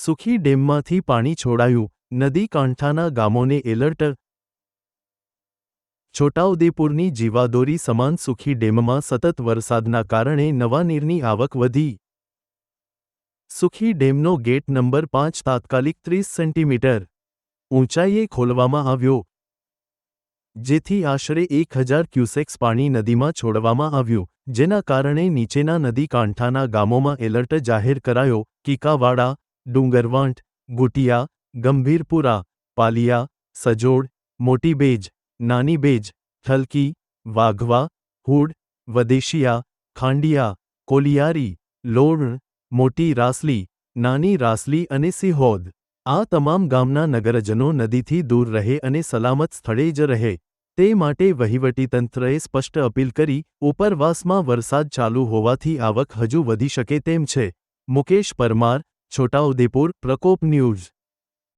સુખી ડેમમાંથી પાણી છોડાયું નદી કાંઠાના ગામોને એલર્ટ છોટાઉદેપુરની જીવાદોરી સમાન સુખી ડેમમાં સતત વરસાદના કારણે નવા નીરની આવક વધી સુખી ડેમનો ગેટ નંબર પાંચ તાત્કાલિક ત્રીસ સેન્ટીમીટર ઊંચાઈએ ખોલવામાં આવ્યો જેથી આશરે એક હજાર ક્યુસેક્સ પાણી નદીમાં છોડવામાં આવ્યું જેના કારણે નીચેના નદી કાંઠાના ગામોમાં એલર્ટ જાહેર કરાયો કીકાવાડા ડુંગરવાંટ, ગુટિયા, ગંભીરપુરા, પાલિયા, સજોડ મોટી બેજ નાની બેજ થલકી, વાઘવા, હુડ, વદેશિયા, ખાંડિયા, કોલિયારી લોણ મોટી રાસલી, નાની રાસલી અને સિહોદ. આ તમામ ગામના નગરજનો નદીથી દૂર રહે અને સલામત સ્થળે જ રહે. તે માટે વહીવટીતંત્રએ સ્પષ્ટ અપીલ કરી, ઉપરવાસમાં વરસાદ ચાલુ હોવાથી આવક હજુ વધી શકે તેમ છે. મુકેશ પરમાર છોટાઉદેપુર પ્રકોપ ન્યૂઝ.